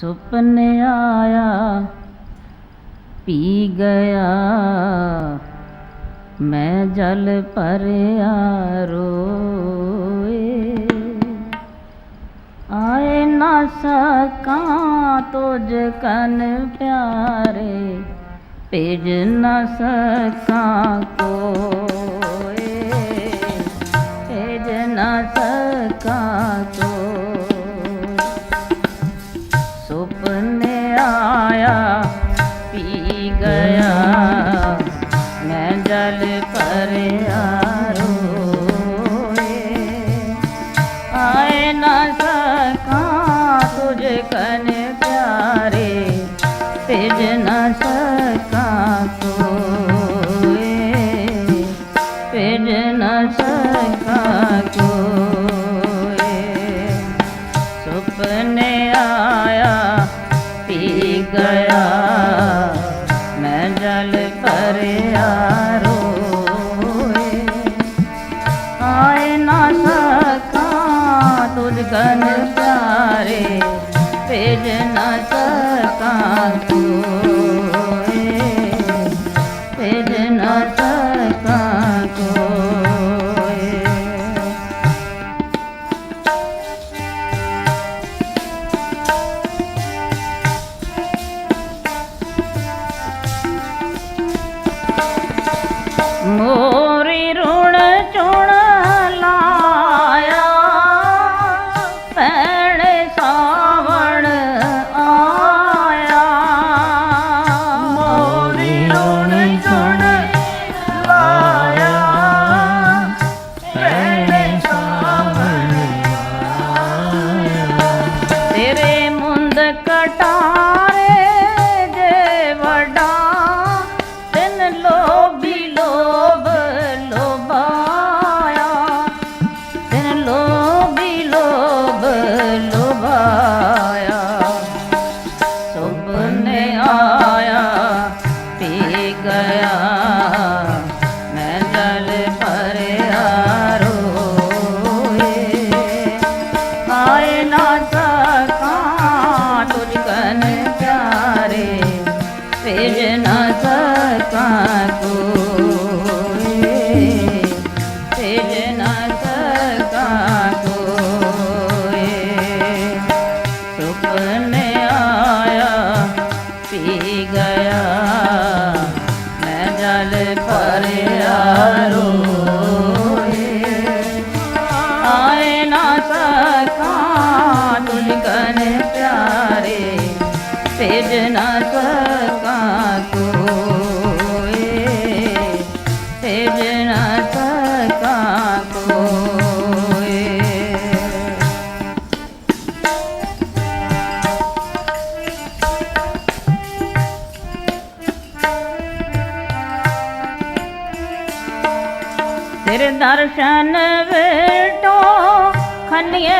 ਸੁਪਨ ਆਇਆ, ਪੀ ਗਿਆ। ਮੈਂ ਜਲ ਭਰਿਆ ਰੋਏ। ਆਏ ਨਾ ਸਕਾਂ ਤੁਝ ਕਨ ਪਿਆਰੇ, ਭੇਜ ਨਾ ਸਕਾਂ ਕੋਏ। ਭੇਜ ਨਾ ਸਕਾਂ ਮੋਰੀ ਰੁਣ ਚੁਣ ਲਾਇਆ। ਭੈਣ ਸਾਵਣ ਆਇਆ। ਮੋਰੀ ਰੁਣ ਚੁਣ ਲਾਇਆ। ਤੇਰੇ ਮੁੰਦ ਕਟਾਰੇ ਜੇ ਵਡਾ, ਤਿੰਨ ਲੋ ਦਰਸ਼ਨ ਵਟੋ ਖੰਨਿਏ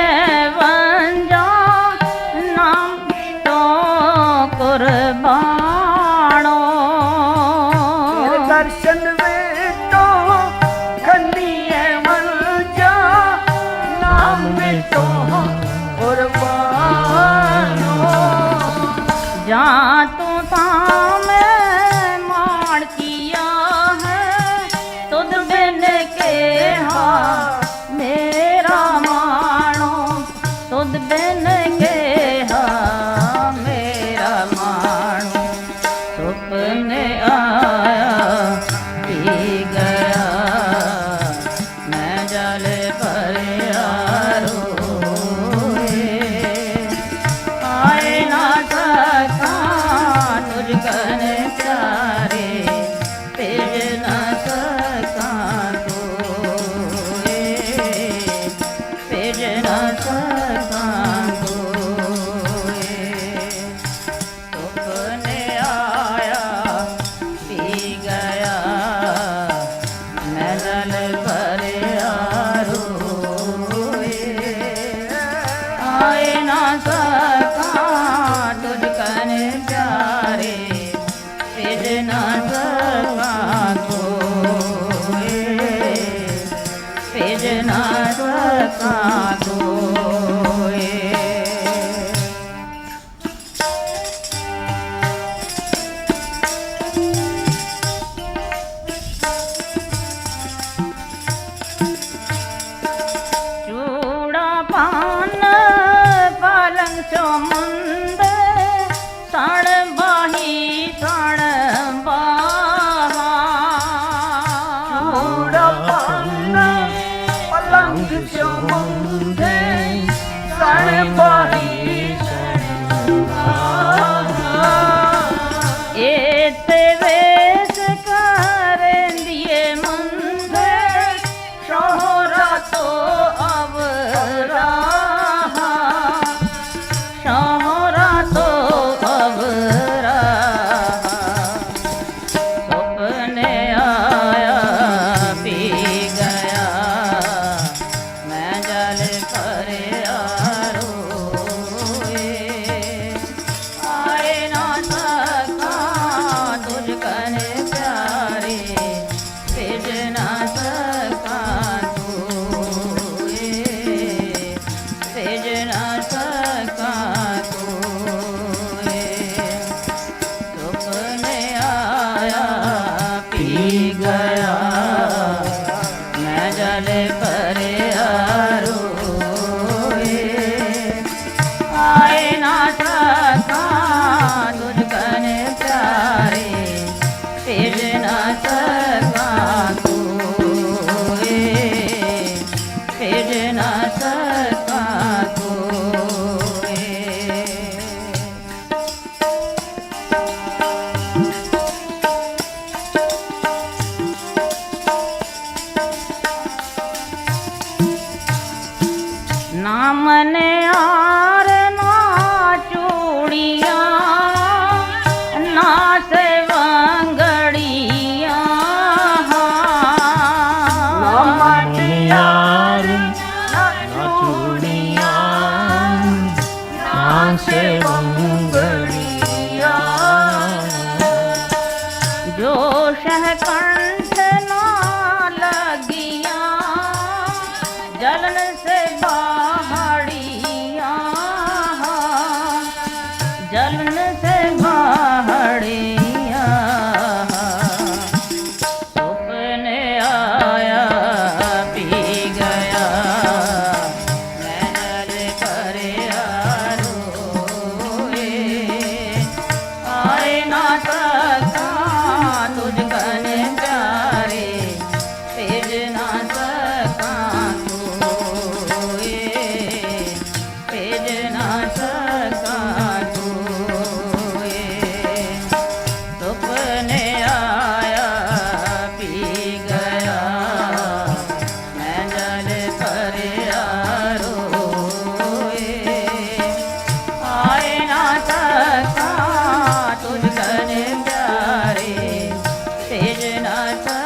আকাশ ಸಹಕಾರ ta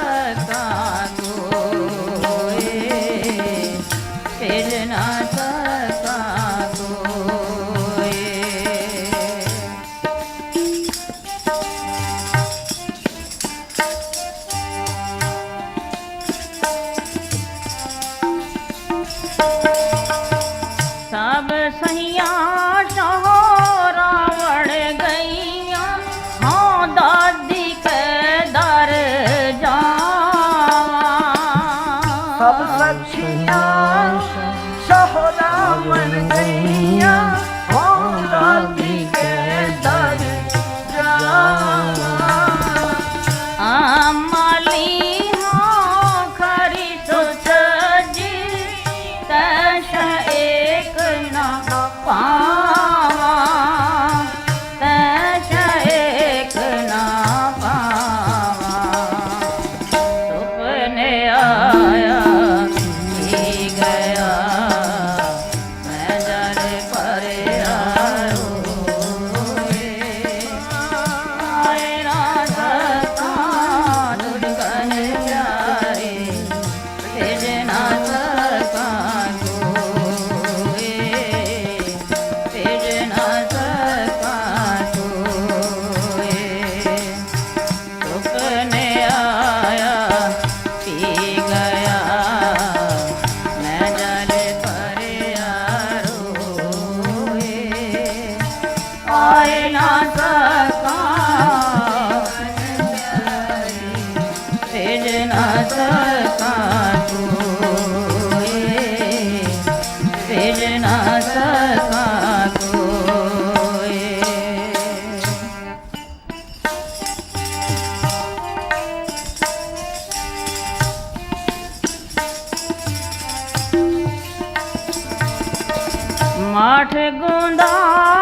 माठ गुंदाई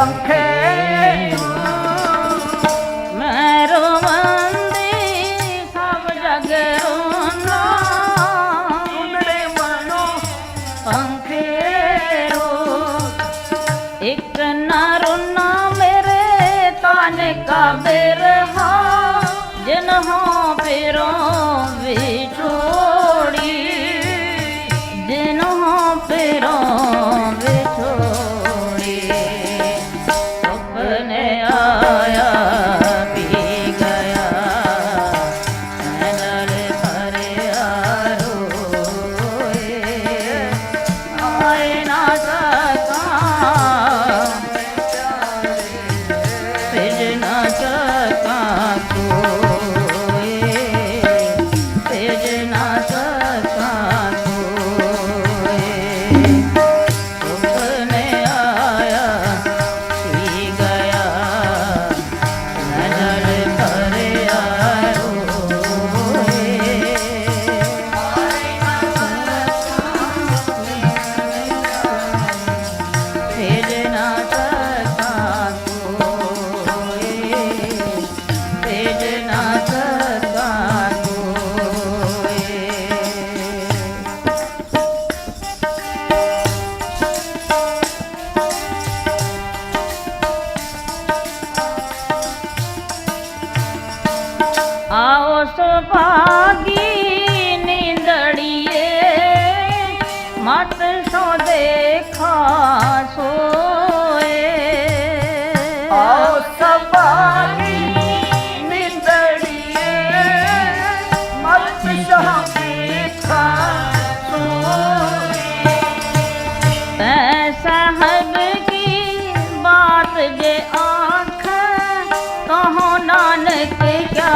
Okay. ਆਓ ਸੁਭਾਗੀ ਨਿੰਦੜੀਏ ਮਤ ਸੋ ਦੇਖਾ ਸੋਏ। ਆਓ ਸੁਭਾਗੀ ਨਿੰਦੜੀਏ ਮਤ ਸੋ ਦੇਖਾ ਸੋਏ। ਐ ਸਹਬ ਕੀ ਬਾਤ ਜੇ ਆਖ ਕਹੋ ਨਾਨਕ ਕਿਆ